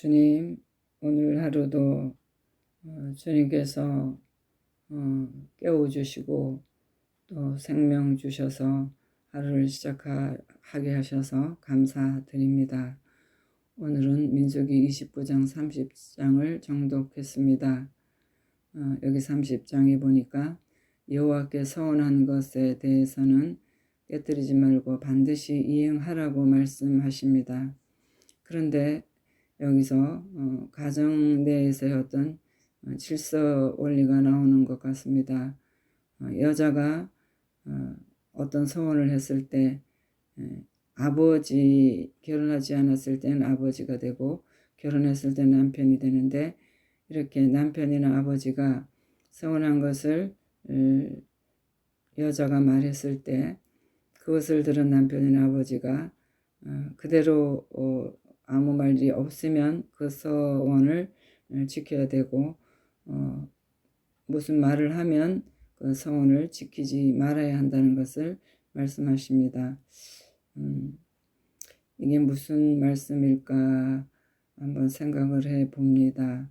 주님, 오늘 하루도 어, 주님께서 어, 깨워주시고 또 생명 주셔서 하루를 시작하게 하셔서 감사드립니다. 오늘은 민수기 29장 30장을 정독했습니다. 어, 여기 30장에 보니까 여호와께 서원한 것에 대해서는 깨뜨리지 말고 반드시 이행하라고 말씀하십니다. 그런데 여기서 어, 가정 내에서의 어떤 어, 질서 원리가 나오는 것 같습니다. 어, 여자가 어, 어떤 소원을 했을 때 에, 아버지 결혼하지 않았을 때는 아버지가 되고 결혼했을 때 남편이 되는데 이렇게 남편이나 아버지가 서원한 것을 에, 여자가 말했을 때 그것을 들은 남편이나 아버지가 어, 그대로 어, 아무 말이 없으면 그 서원을 어, 지켜야 되고 어, 무슨 말을 하면 그 서원을 지키지 말아야 한다는 것을 말씀하십니다. 음, 이게 무슨 말씀일까 한번 생각을 해 봅니다.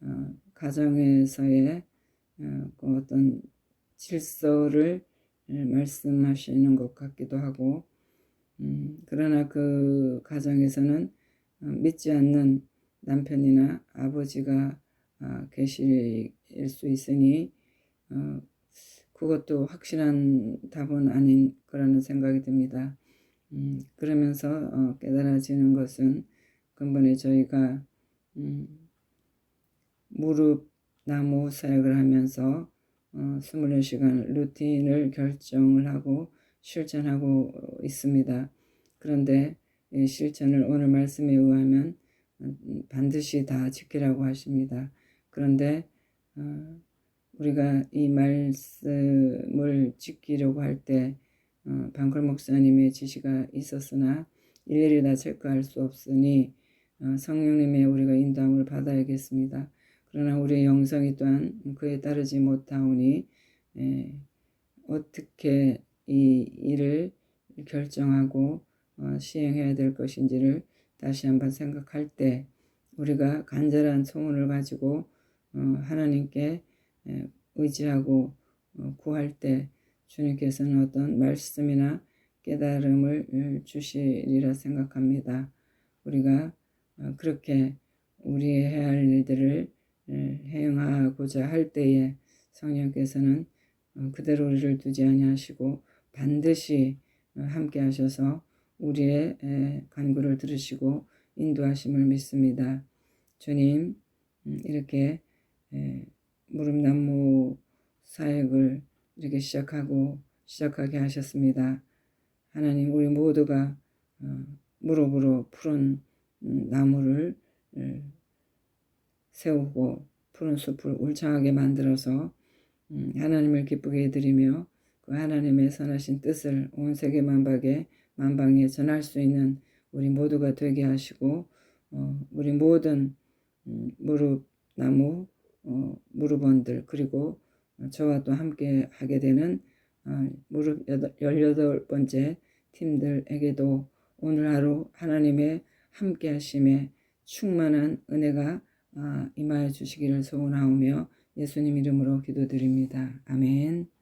어, 가정에서의 어, 그 어떤 질서를 말씀하시는 것 같기도 하고, 음, 그러나 그 가정에서는 어, 믿지 않는 남편이나 아버지가 아, 계실 수 있으니 어, 그것도 확실한 답은 아닌 거라는 생각이 듭니다. 음, 그러면서 어, 깨달아지는 것은 근본에 저희가 음, 무릎 나무 사역을 하면서 어, 24시간 루틴을 결정을 하고 실천하고 있습니다. 그런데 이 실천을 오늘 말씀에 의하면 음, 반드시 다 지키라고 하십니다. 그런데 어, 우리가 이 말씀을 지키려고 할때 어, 방글 목사님의 지시가 있었으나 일일이 다 체크할 수 없으니 어, 성령님의 우리가 인도함을 받아야겠습니다. 그러나 우리의 영성이 또한 그에 따르지 못하오니 에, 어떻게 이 일을 결정하고 어, 시행해야 될 것인지를 다시 한번 생각할 때 우리가 간절한 소원을 가지고 어, 하나님께 에, 의지하고 어, 구할 때 주님께서는 어떤 말씀이나 깨달음을 주시리라 생각합니다. 우리가 어, 그렇게 우리의 해야 할 일들을 행하고자 할 때에 성령께서는 어, 그대로 우리를 두지 아니하시고 반드시 어, 함께 하셔서 우리의 간구를 들으시고 인도하심을 믿습니다. 주님 음, 이렇게 무릎나무 사역을 이렇게 시작하고 시작하게 하셨습니다. 하나님 우리 모두가 무릎으로 푸른 음, 나무를 세우고 푸른 숲을 울창하게 만들어서 음, 하나님을 기쁘게 해드리며 그 하나님의 선하신 뜻을 온 세계 만방에 만방에 전할 수 있는 우리 모두가 되게 하시고 어, 우리 모든 음, 무릎 나무 어, 무릎원들 그리고 저와 또 함께 하게 되는 어, 무릎 열여덟 번째 팀들에게도 오늘 하루 하나님의 함께 하심에 충만한 은혜가 아, 임하여 주시기를 소원하오며 예수님 이름으로 기도드립니다. 아멘.